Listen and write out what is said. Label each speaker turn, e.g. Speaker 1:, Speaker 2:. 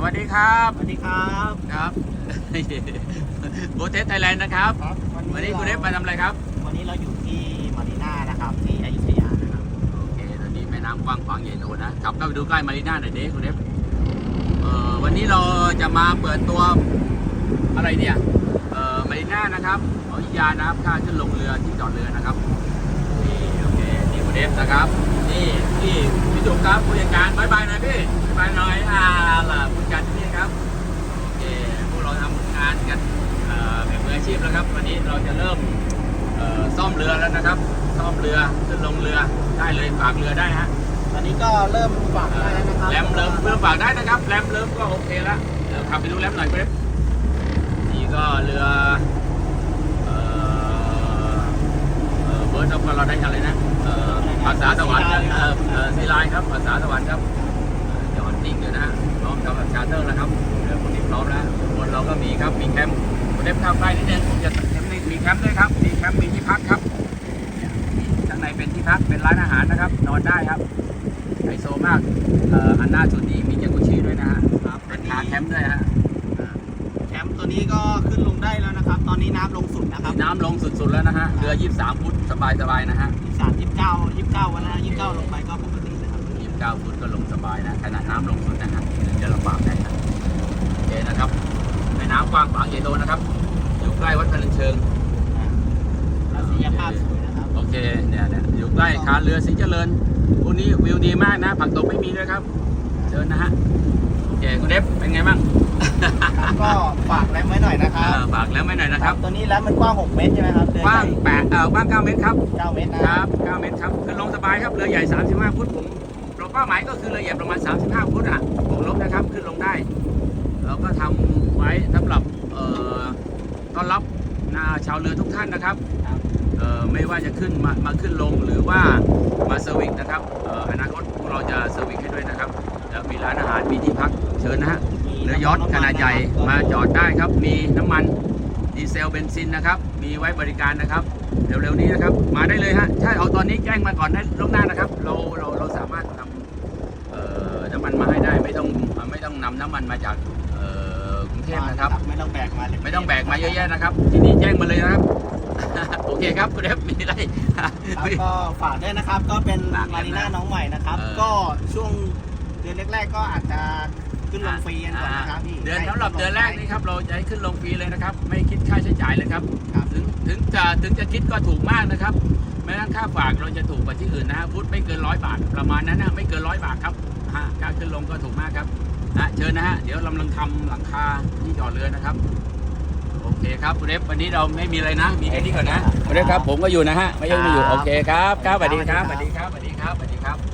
Speaker 1: สวัสดีครับ
Speaker 2: สวัสดีครับ
Speaker 1: ครับโบเทสไทยแลนด์นะครับ
Speaker 2: ครับ
Speaker 1: วันนี้คุณเอฟมาทำอะไรครับ
Speaker 2: วันนี้เราอยู่ที่มารีน่านะครับที่อยุธยานะครับ
Speaker 1: โอเคตอนนี้แม่น้ำกว้างขวางใหญ่โตนะกลับเข้าไปดูใกล้มารีน่าหน่อยดิคุณเอฟเอ่อวันนี้เราจะมาเปิดตัวอะไรเนี่ยเอ่อมารีน่านะครับอยุธยานะครับค่าขึ้นลงเรือที่จอดเรือนะครับนี่โอเคนี่คุณเอฟนะครับนี่พี่พี่จุกครับผู้จัดการบายบายหน่อยพี่บายบายหน่อยอ่าล่ะ ซ่อมเรือแล้วนะครับ ซ่อมเรือขึ้นลงเรือได้เลยฝากเรือได้ฮะ
Speaker 2: ตอนนี้ก็เริ่มฝังได้แล้วนะครับ
Speaker 1: แรมเริ่มเริ่มฝากได้นะครับแรมเริ่มก็โอเคแล้วเดี๋ยวขับไปดูแรมหน่อยครับนี่ก็เรือเอ่อเอ่อเบิร์ดออฟเราได้อะไรนะเอ่อภาษาสวรรค์นะเอ่อเอ่อซีไลน์ครับภาษาสวรรค์ครับเอ่อจอดนิ่งอยู่นะฮะพร้อมกับชาร์เตอร์ มป์ด้วยครับมีแคมป์มีที่พักครับเนี่ยข้างในเป็นที่พักเป็นร้านอาหารนะครับ นอนได้ครับไฮโซมากเอ่ออันหน้าสุดนี้มีจักรุชีด้วยนะฮะ
Speaker 2: ครับ
Speaker 1: เป็นคาแคมป์ด้วยฮะ
Speaker 2: แคมป์ตัวนี้ก็ขึ้นลงได้แล้วนะครับ ตอนนี้น้ำลงสุดนะครับ
Speaker 1: น้ำลงสุดๆแล้วนะฮะเรือ 23 ฟุตสบายๆนะฮะ
Speaker 2: สามยี่สิบเก้ายี่สิบเก้าวันละยี่สิบเก้าลงไปก็ปกตินะครับ
Speaker 1: 29 ฟุตก็ลงสบายนะขนาดน้ำลงสุดนะฮะถึงจะลำบากได้นะโอเคนะครับแม่น้ำกว้างขวางใหญ่โตนะครับอยู่ใกล้วัดพนัญเชิง
Speaker 2: ทัศนียภาพสวยนะครับ
Speaker 1: โอเคเนี่ยเนี่ยอยู่ ใกล้คาเรือสิงห์เจริญพวกนี้วิวดีมากนะ ผักตบไม่มีด้วยครับเชิญนะฮะโอเคคุณเดฟเป็นไงบ้าง
Speaker 2: ครับก็ฝากแรมไว้หน่อยนะค
Speaker 1: เอ
Speaker 2: รับ
Speaker 1: อฝากแล้วไม่หน่อยนะครับ
Speaker 2: ตัวนี้แรมมันกว้าง 6 เมตรใช่ไหมครับเรือก
Speaker 1: ว้างแปดเอ่อกว้าง 9 เมตรครับ
Speaker 2: 9 เมตรนะ
Speaker 1: ค
Speaker 2: ค
Speaker 1: รั
Speaker 2: รับบ
Speaker 1: 9เมตรครับคือลงสบายครับเรือใหญ่ 35 ฟุตผมเราเป้าหมายก็คือเรือใหญ่ประมาณ 35 ฟุตอะบวกลบนะครับขึ้นลงได้ เราก็ทำไว้สำหรับเอ่อต้อนรับนาชาวเรือทุกท่านนะครับ
Speaker 2: ครับ
Speaker 1: เอ่อ ไม่ว่าจะขึ้นมามาขึ้นลงหรือว่ามาเซอร์วิสนะครับเอ่ออนาคตพวกเราจะเซอร์วิสให้ด้วยนะครับแล้วมีร้านอาหารมีที่พักเชิญนะฮะเรือยอทขนาดใหญ่มาจอดได้ครับ มีน้ำมันดีเซลเบนซินนะครับ มีไว้บริการนะครับ เร็วๆนี้นะครับ มาได้เลยฮะถ้าเอาตอนนี้แจ้งมาก่อนได้ล่วงหน้านะครับ เราเราเราสามารถนำเอ่อน้ำมันมาให้ได้ไม่ต้องไม่ต้องนำน้ำมันมาจากเอ่อกรุงเทพนะครับ
Speaker 2: ไม่ต้องแบกมาเลย
Speaker 1: ไม่ต้องแบกมาเยอะแยะนะครับ ที่นี่แจ้งมาเลยนะครับโอ เคครับคุณเอฟมีอะไร
Speaker 2: ครับก็ฝากด้วยนะครับ ก็เป็น
Speaker 1: ฝากด้วยนะ
Speaker 2: มารีน่าน้องใหม่นะครับ
Speaker 1: เออ
Speaker 2: ก็ช่วงเดือนแรกๆก็อาจจะขึ้นลงฟรีกันก่อนนะครับพี่
Speaker 1: เดือนสำหรับเดือนแรกนี่ครับเราจะให้ขึ้นลงฟรีเลยนะครับ ไม่คิดค่าใช้จ่ายเลยครับ
Speaker 2: ครับ
Speaker 1: ถึงถึงจะถึงจะคิดก็ถูกมากนะครับแม้กระทั่งค่าฝากเราจะถูกกว่าที่อื่นนะฮะฟุตไม่เกินร้อยบาท ประมาณนั้นนะไม่เกินร้อยบาทครับฮะค่าขึ้นลงก็ถูกมากครับนะเชิญนะฮะเดี๋ยวกำลังทำหลังคาที่จอดเรือนะครับ โอเคครับคุณเอฟวันนี้เราไม่มีอะไรนะ มีแค่นี้ก่อนนะคุณเอฟครับผมก็อยู่นะฮะไม่ยังไม่อยู่โอเคครับครับสวัสดีครับสวัสดีครับสวัสดีครับสวัสดีครับ